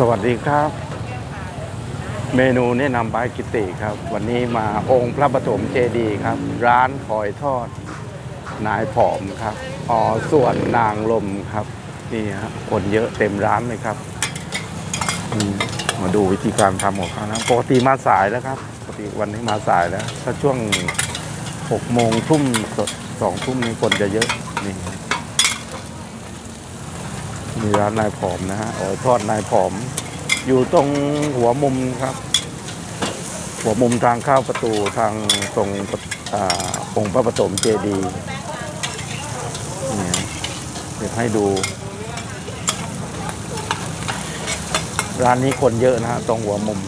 สวัสดีครับ เมนูแนะนำบายกิติครับ วันนี้มาองค์พระปฐมเจดีย์ครับ ร้านหอยทอด นายผอมครับอ๋อส่วนนางลมครับนี่ฮะคนเยอะเต็มร้านเลยครับมาดูวิธีการทำของเขานะปกติมาสายแล้วครับปกติวันนี้มาสายแล้ว ถ้าช่วงหกโมงทุ่มสองทุ่มนี้คนจะเยอะนี่ มีร้านนายผอมนะฮะอ๋อทอดนายผอม อยู่ตรงหัวมุมครับ หัวมุมทางเข้าประตูทางตรงองค์พระปฐมเจดีย์เดี๋ยวให้ดู ร้านนี้คนเยอะนะฮะตรงหัวมุม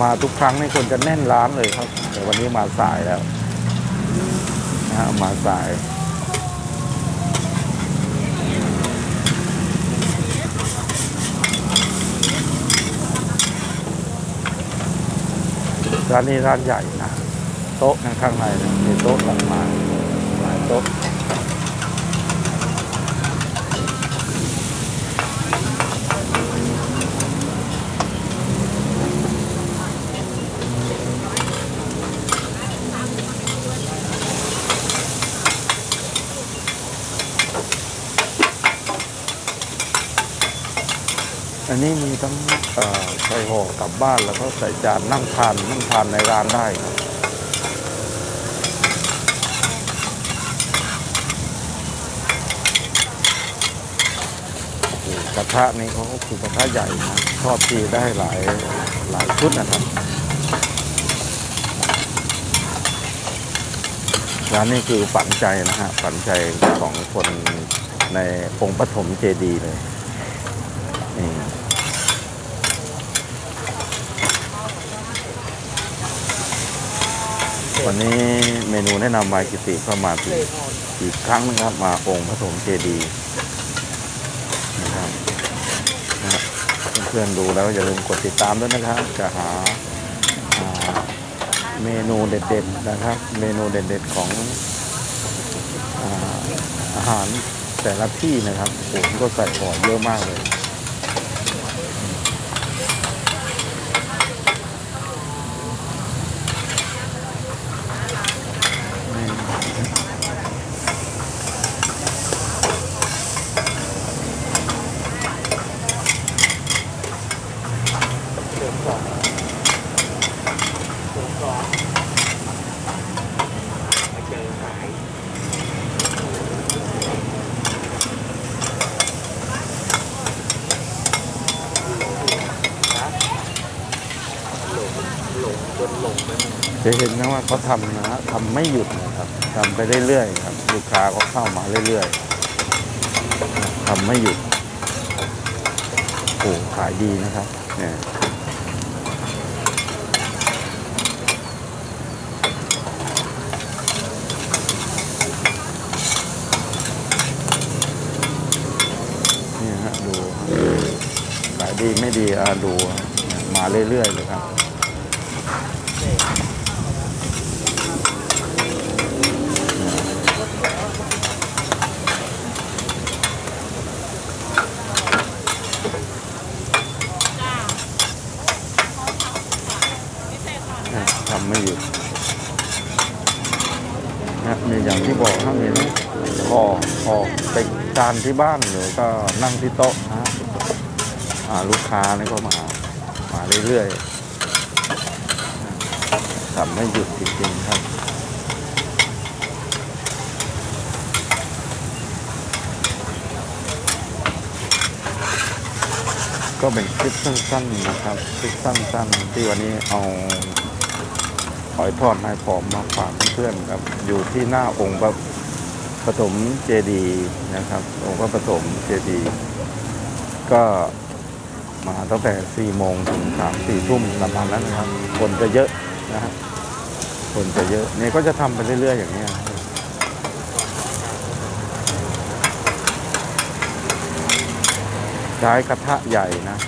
มาทุกครั้งนี่คนจะแน่นร้านเลยครับแต่วันนี้มาสายแล้วนะฮะมาสาย ร้านนี้ร้านใหญ่นะโต๊ะข้างในมีโต๊ะหลังมายหลายโต๊ะ อันนี้มีทั้งใส่ห่อกลับบ้านแล้วก็ใส่จานนั่งทานนั่งทานในร้านได้ครับกระทะนี้เขาก็คือกระทะใหญ่นะทอดทีได้หลายหลายชุดนะครับร้านนี้คือฝันใจนะฮะฝันใจของคนในองค์ปฐมเจดีย์เลย วันนี้เมนูแนะนำวายกิติก็มาอีกอีกครั้งนึงครับ มาองค์ปฐมเจดีย์นะครับนะเพื่อนๆดูแล้วอย่าลืมกดติดตามด้วยนะครับ จะหาเมนูเด็ดๆนะครับ เมนูเด็ดๆของอาอาหารแต่ละที่นะครับผมก็ใส่ของเยอะมากเลย จะเห็นนะว่าเขาทำนะฮะทำไม่หยุดนะครับทำไปเรื่อยๆครับลูกค้าก็เข้ามาเรื่อยๆทำไม่หยุดโอ้ขายดีนะครับเนี่ยนี่ฮะดูขายดีไม่ดีอะดูมาเรื่อยๆเลยครับ นะทำไม่หยุด นะมีอย่างที่บอกถ้ามีนะออกออกไปจานที่บ้านหรือก็นั่งที่โต๊ะนะอ่าลูกค้านี่ก็มามาเรื่อยๆทำไม่หยุดจริงๆครับก็เป็นคลิปสั้นๆนะครับคลิปสั้นๆที่วันนี้เอา หอยทอดนายผอมมาฝากเพื่อนครับ อยู่ที่หน้าองค์พระปฐมเจดีย์นะครับ องค์พระปฐมเจดีย์ก็มาตั้งแต่4โมงถึง3 4ทุ่มประมาณนั้นนะครับ คนจะเยอะนะฮะคนจะเยอะเนี่ยก็จะทำไปเรื่อย ๆ อย่างนี้ยใช้กระทะใหญ่นะ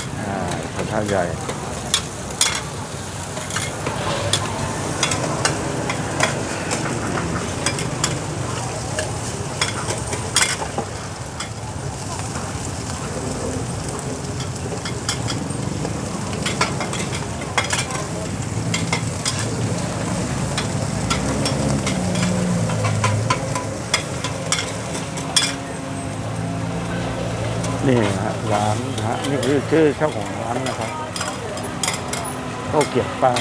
กระทะใหญ่ น นี่ฮะ ร้านนะฮะนี่คือชื่อเจ้าของร้านนะครับข้าวเกรียบป้าย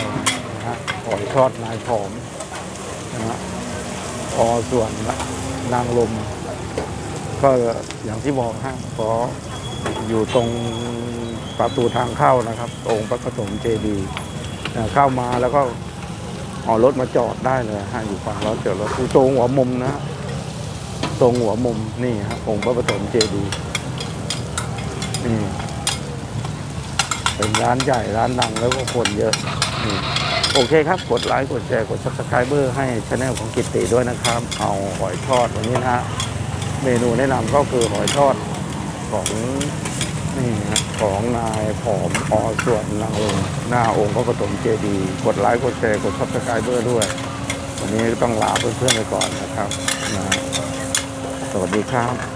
นะฮะหอยทอดนายผอมนะฮะพอส่วนนางลม ก็อย่างที่บอกฮะขออยู่ตรงประตูทางเข้านะครับ องค์พระปฐมเจดีย์เข้ามาแล้วก็เอารถมาจอดได้เลยฮะอยู่ฝั่งรถจอดรถตรงหัวมุมนะฮะตรงหัวมุมนี่ฮะองค์พระปฐมเจดีย์ นี่เป็นร้านใหญ่ร้านดังแล้วก็คนเยอะนี่โอเคครับ กดไลค์กดแชร์กด subscribe ให้ช anel ของกิตติด้วยนะครับ เอาหอยทอดวันนี้นะฮะเมนูแนะนำก็คือหอยทอดของนี่ฮะของนายผอมอส่วนนางลงหน้าองค์พระปฐมเจดีย์กดไลค์กดแชร์กดซับสไครเบอร์ด้วย วันนี้ต้องลาเพื่อนๆไปก่อนนะครับนะสวัสดีครับ